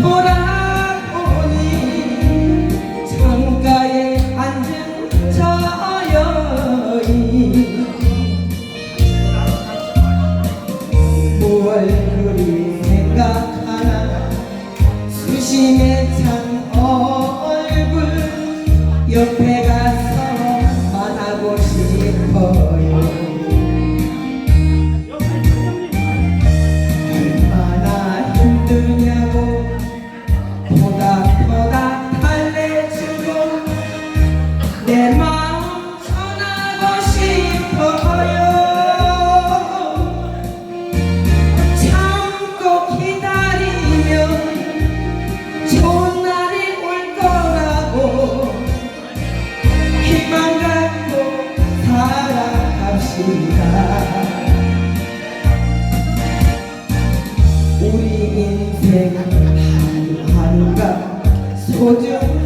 돌아보니 창가에 앉은 저 여인 무얼 그리 생각하나? 수심에 찬 얼굴 옆에 가서 우리 인생 하루하루가 소중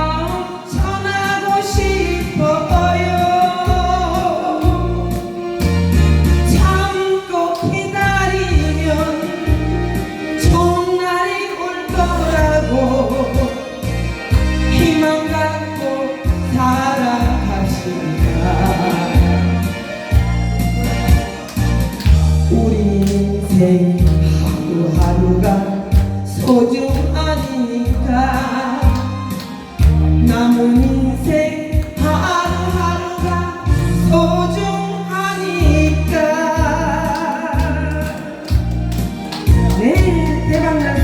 소중하니까 남은 인생 하루하루가 소중하니까. 네, 내일 대박날